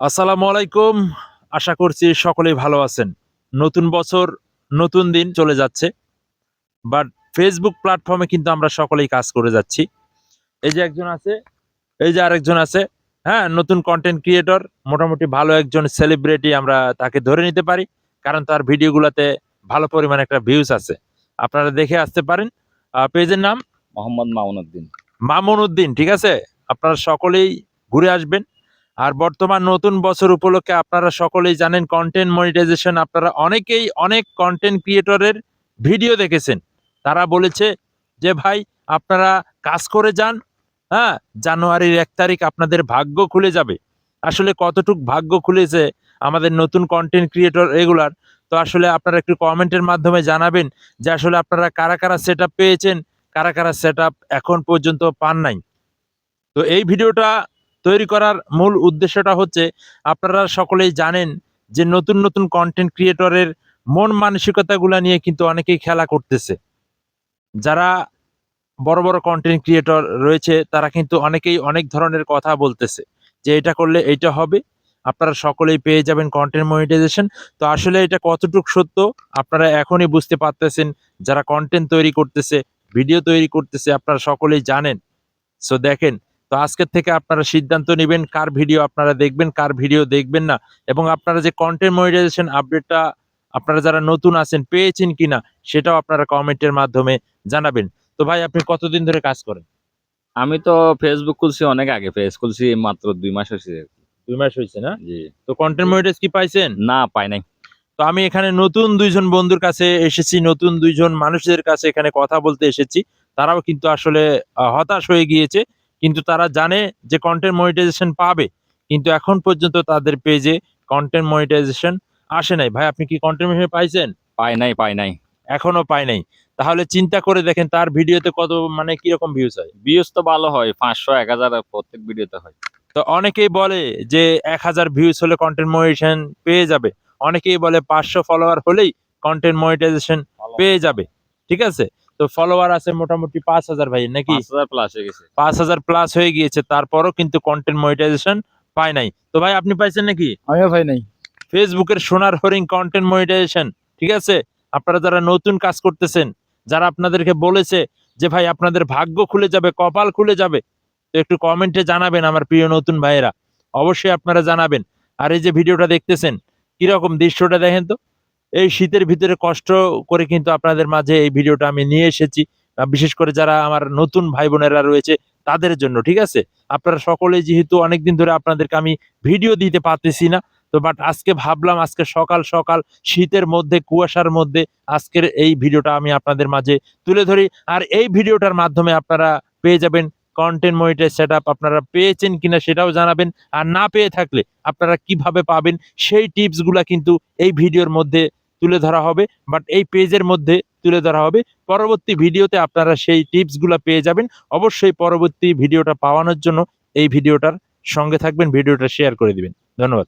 আসসালামু আলাইকুম। আশা করছি সকলেই ভালো আছেন। নতুন বছর নতুন দিন চলে যাচ্ছে। বাট ফেসবুক প্ল্যাটফর্মে কিন্তু আমরা সকলেই কাজ করে যাচ্ছি। এই যে একজন আছে এই যে আরেকজন আছে হ্যাঁ নতুন কন্টেন্ট ক্রিয়েটর মোটামুটি ভালো একজন সেলিব্রিটি আমরা তাকে ধরে নিতে পারি কারণ তার ভিডিওগুলোতে ভালো পরিমাণে একটা ভিউজ আছে। আপনারা দেখে আসতে পারেন। পেজের নাম? মোহাম্মদ মামুনুদ্দিন। মামুন উদ্দিন ঠিক আছে? আপনারা সকলেই ঘুরে আসবেন। আর বর্তমান নতুন বছর উপলক্ষে আপনারা সকলেই জানেন কন্টেন্ট মনিটাইজেশন আপনারা অনেকেই অনেক কন্টেন্ট ক্রিয়েটরের ভিডিও দেখেছেন। তারা বলেছে যে, ভাই, আপনারা কাজ করে যান হ্যাঁ জানুয়ারির এক তারিখ আপনাদের ভাগ্য খুলে যাবে। আসলে কতটুক ভাগ্য খুলেছে আমাদের নতুন কন্টেন্ট ক্রিয়েটর রেগুলার তো আসলে আপনারা একটু কমেন্টের মাধ্যমে জানাবেন যে, আসলে আপনারা কারা কারা সেট পেয়েছেন, কারা কারা সেট এখন পর্যন্ত পান নাই। তো এই ভিডিওটা তৈরি করার মূল উদ্দেশ্যটা হচ্ছে আপনারা সকলেই জানেন যে নতুন নতুন কন্টেন্ট ক্রিয়েটরের মন মানসিকতাগুলো নিয়ে কিন্তু অনেকেই খেলা করতেছে। যারা বড় বড় কন্টেন্ট ক্রিয়েটর রয়েছে, তারা কিন্তু অনেকেই অনেক ধরনের কথা বলতেছে যে এটা করলে এইটা হবে, আপনারা সকলেই পেয়ে যাবেন কন্টেন্ট মনিটাইজেশন তো আসলে এটা কতটুকু সত্য আপনারা এখনই বুঝতে পারতেছেন, যারা কন্টেন্ট তৈরি করতেছে ভিডিও তৈরি করতেছে, আপনারা সকলেই জানেন। সো দেখেন তো আজকের থেকে আপনারা সিদ্ধান্ত নেবেন কার ভিডিও আপনারা দেখবেন কার ভিডিও দেখবেন না এবং আপনারা যে কন্টেন্ট মনিটাইজেশন আপডেটটা আপনারা যারা নতুন আছেন পেয়েছেন কিনা সেটাও আপনারা কমেন্টের মাধ্যমে জানাবেন। তো ভাই আপনি কতদিন ধরে কাজ করেন? আমি তো ফেসবুক খুলছি অনেক আগে। ফেস খুলছি মাত্র দুই মাস হয়েছে। দুই মাস হয়েছে না? জি। তো কন্টেন্ট মনিটাইজ কি পাইছেন? না পাই নাই। তো আমি এখানে নতুন দুইজন বন্ধুর কাছে এসেছি নতুন দুইজন মানুষদের কাছে এখানে কথা বলতে এসেছি। তারাও কিন্তু আসলে হতাশ হয়ে গিয়েছে। কিন্তু তারা জানে যে কন্টেন্ট মনিটাইজেশন পাবে। কিন্তু এখন পর্যন্ত তাদের পেজে কন্টেন্ট মনিটাইজেশন আসে নাই। ভাই আপনি কি কন্টেন্ট মনিটাইজেশন পাইছেন? পাই নাই পাই নাই। এখনও পাই নাই। তাহলে চিন্তা করে দেখেন তার ভিডিওতে কত মানে কীরকম ভিউজ হয়? ভিউজ তো ভালো হয় পাঁচশো এক হাজার প্রত্যেক ভিডিওতে হয়। তো অনেকেই বলে যে এক হাজার ভিউজ হলে কন্টেন্ট মনিটাইজেশন পেয়ে যাবে। অনেকেই বলে পাঁচশো ফলোয়ার হলেই কন্টেন্ট মনিটাইজেশন পেয়ে যাবে। ঠিক আছে? তো ফলোয়ার আছে মোটামুটি পাঁচ হাজার ভাই নাকি? প্লাস হয়ে গেছে। পাঁচ হাজার প্লাস হয়ে গিয়েছে তারপরও কিন্তু কন্টেন্ট মনিটাইজেশন পায় নাই। তো ভাই আপনি পাইছেন নাকি? আমিও ভাই নাই। ফেসবুকের সোনার হরিং কন্টেন্ট মনিটাইজেশন ঠিক আছে? আপনারা যারা নতুন কাজ করতেছেন যারা আপনাদেরকে বলেছে যে ভাই আপনাদের ভাগ্য খুলে যাবে কপাল খুলে যাবে তো একটু কমেন্টে জানাবেন আমার প্রিয় নতুন ভাইয়েরা। অবশ্যই আপনারা জানাবেন। আর এই যে ভিডিওটা দেখতেছেন কীরকম দৃশ্যটা দেখেন তো? এই শীতের ভিতরে কষ্ট করে কিন্তু আপনাদের মাঝে এই ভিডিওটা আমি নিয়ে এসেছি। বিশেষ করে যারা আমার নতুন ভাই বোনেরা রয়েছে, তাদের জন্য, ঠিক আছে? আপনারা সকলে যেহেতু অনেকদিন ধরে আপনাদেরকে আমি ভিডিও দিতে পারতেছি না, তো বাট আজকে ভাবলাম, আজকে সকাল সকাল শীতের মধ্যে, কুয়াশার মধ্যে আজকের এই ভিডিওটা আমি আপনাদের মাঝে তুলে ধরি। আর এই ভিডিওটার মাধ্যমে আপনারা পেয়ে যাবেন কন্টেন্ট মনিটার সেট আপনারা পেয়েছেন কিনা সেটাও জানাবেন। আর না পেয়ে থাকলে আপনারা কীভাবে পাবেন সেই টিপসগুলা কিন্তু এই ভিডিওর মধ্যে তুলে ধরা হবে বাট এই পেজের মধ্যে তুলে ধরা হবে। পরবর্তী ভিডিওতে আপনারা সেই টিপসগুলো পেয়ে যাবেন। অবশ্যই পরবর্তী ভিডিওটা পাওয়ানোর জন্য এই ভিডিওটার সঙ্গে থাকবেন, ভিডিওটা শেয়ার করে দিবেন। ধন্যবাদ।